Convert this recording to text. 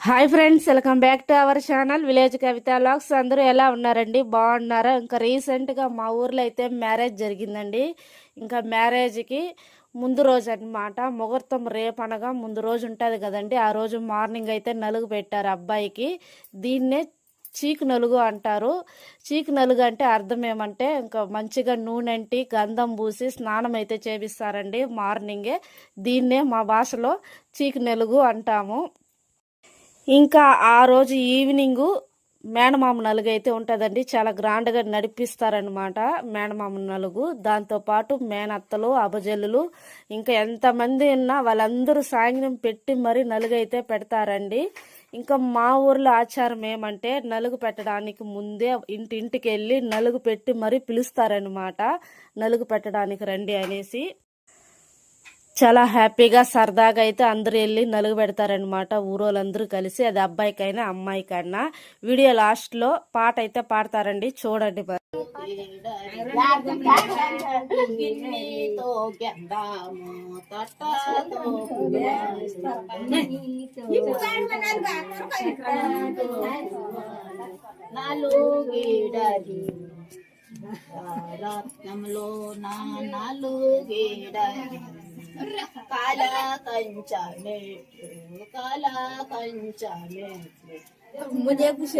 Hi friends welcome back to our channel village Kavitha vlogs అందరూ ఎలా ఉన్నారండి? బాగున్నారా? ఇంకా రీసెంట్గా మా ఊర్లో అయితే మ్యారేజ్ జరిగిందండి. ఇంకా మ్యారేజ్కి ముందు రోజు అన్నమాట. ముహూర్తం రేపు అనగా ముందు రోజు ఉంటుంది కదండి. ఆ రోజు మార్నింగ్ అయితే నలుగు పెట్టారు అబ్బాయికి. దీన్నే చీకు నలుగు అంటారు. చీకు నలుగు అంటే అర్థం ఏమంటే ఇంకా మంచిగా నూనె అంటి గంధం పూసి స్నానం అయితే చేపిస్తారండి మార్నింగే. దీన్నే మా భాషలో చీకు నలుగు అంటాము. ఇంకా ఆ రోజు ఈవినింగ్ మేనమామ నలుగు అయితే ఉంటుందండి. చాలా గ్రాండ్గా నడిపిస్తారనమాట మేనమామ నలుగు. దాంతోపాటు మేనత్తలు అబజల్లులు ఇంకా ఎంతమంది ఉన్నా వాళ్ళందరూ సాయంత్రం పెట్టి మరీ నలుగు అయితే పెడతారండి. ఇంకా మా ఊర్లో ఆచారం ఏమంటే నలుగు పెట్టడానికి ముందే ఇంటింటికి వెళ్ళి నలుగు పెట్టి మరీ పిలుస్తారనమాట నలుగు పెట్టడానికి రండి అనేసి. చాలా హ్యాపీగా సరదాగా అయితే అందరూ వెళ్ళి నలుగు పెడతారనమాట ఊరోళ్ళందరూ కలిసి. అది అబ్బాయికైనా అమ్మాయికైనా. వీడియో లాస్ట్లో పాట అయితే పాడతారండి. చూడండి మరి. తో నాలుగేడది काला कंचा काला कंचा मुझे कुछ